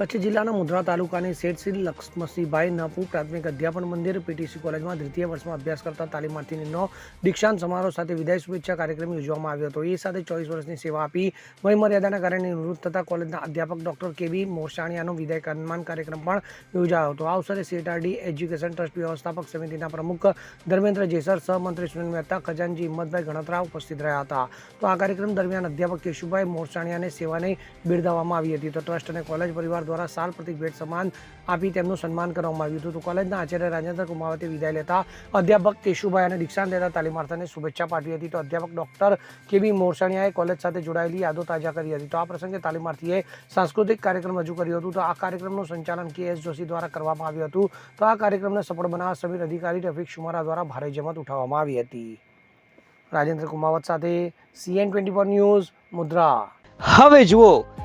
કચ્છ જિલ્લાના મુદ્રા તાલુકાની શેઠ શ્રી લક્ષ્મસિંહભાઈ નપુ પ્રાથમિક અધ્યાપન મંદિર પીટીસી કોલેજમાં દ્વિતીય વર્ષમાં અભ્યાસ કરતા તાલીમાર્થીનો દીક્ષાંત સમારોહ સાથે વિદાય શુભેચ્છા કાર્યક્રમ યોજવામાં આવ્યો હતો. એ સાથે ચોવીસ વર્ષની સેવા આપી વયમર્યાદાના કારણે નિવૃત્ત થતા કોલેજના અધ્યાપક ડોક્ટર કેબી મોરસાણીયાનો વિદાય સન્માન કાર્યક્રમ પણ યોજાયો હતો. આ અવસરે સીટારડી એજ્યુકેશન ટ્રસ્ટ વ્યવસ્થાપક સમિતિના પ્રમુખ ધર્મેન્દ્ર જેસર સહમંત્રી સુનિલ મહેતા, ખજાનજી હિંમતભાઈ ગણતરા ઉપસ્થિત રહ્યા હતા. તો આ કાર્યક્રમ દરમિયાન અધ્યાપક કેશુભાઈ મોરસાણીયાને સેવાને બિરદાવવામાં આવી હતી. તો ટ્રસ્ટ અને કોલેજ પરિવાર દ્વારા સાલ પ્રતિક ભેટ સમાન આપી તેમનું સન્માન કરવામાં આવ્યું હતું. કોલેજના આચાર્ય રાજેન્દ્ર કુમાવતે વિદાય લેતા અધ્યાપક કેશુભાઈ અને દીક્ષાંત લેતા તાલીમાર્થીને શુભેચ્છા પાઠવી હતી. તો અધ્યાપક ડોક્ટર કેબી મોરસાણીયાએ કોલેજ સાથે જોડાયેલી યાદો તાજા કરી હતી. તો આ પ્રસંગે તાલીમાર્થીએ સાંસ્કૃતિક કાર્યક્રમ રજૂ કર્યું હતું. તો આ કાર્યક્રમનું સંચાલન કે એસ જોશી દ્વારા કરવામાં આવ્યું હતું. તો આ કાર્યક્રમને સફળ બનાવવા સમીર અધિકારી રફીક શુમારા દ્વારા ભારે જમત ઉઠાવવામાં આવી હતી. રાજેન્દ્ર કુમાવત સાથે સીએન ટ્વેન્ટી ફોર ન્યૂઝ મુદ્રા. હવે જુઓ